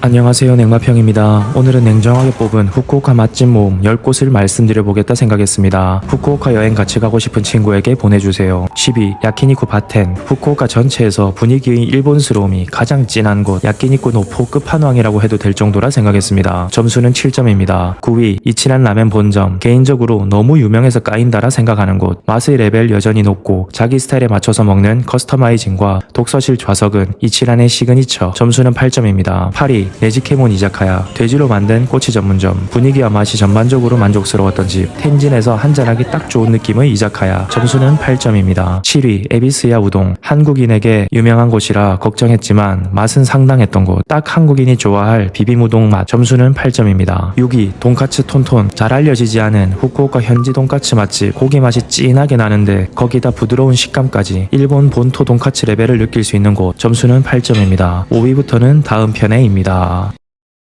안녕하세요 냉마평입니다. 오늘은 냉정하게 뽑은 후쿠오카 맛집 모음 10곳을 말씀드려보겠다 생각했습니다. 후쿠오카 여행 같이 가고 싶은 친구에게 보내주세요. 12. 야키니쿠 바텐 후쿠오카 전체에서 분위기의 일본스러움이 가장 진한 곳 야키니쿠 노포 끝판왕이라고 해도 될 정도라 생각했습니다. 점수는 7점입니다. 9위 이치란 라멘 본점 개인적으로 너무 유명해서 까인다라 생각하는 곳 맛의 레벨 여전히 높고 자기 스타일에 맞춰서 먹는 커스터마이징과 독서실 좌석은 이치란의 시그니처 점수는 8점입니다. 8위 네지케몬 이자카야 돼지로 만든 꼬치 전문점 분위기와 맛이 전반적으로 만족스러웠던 집 텐진에서 한잔하기 딱 좋은 느낌의 이자카야. 점수는 8점입니다. 7위 에비스야 우동. 한국인에게 유명한 곳이라 걱정했지만 맛은 상당했던 곳. 딱 한국인이 좋아할 비빔우동 맛. 점수는 8점입니다. 6위 돈까츠 톤톤. 잘 알려지지 않은 후쿠오카 현지 돈까츠 맛집. 고기 맛이 진하게 나는데 거기다 부드러운 식감까지. 일본 본토 돈까츠 레벨을 느낄 수 있는 곳. 점수는 8점입니다. 5위부터는 다음 편에입 니다.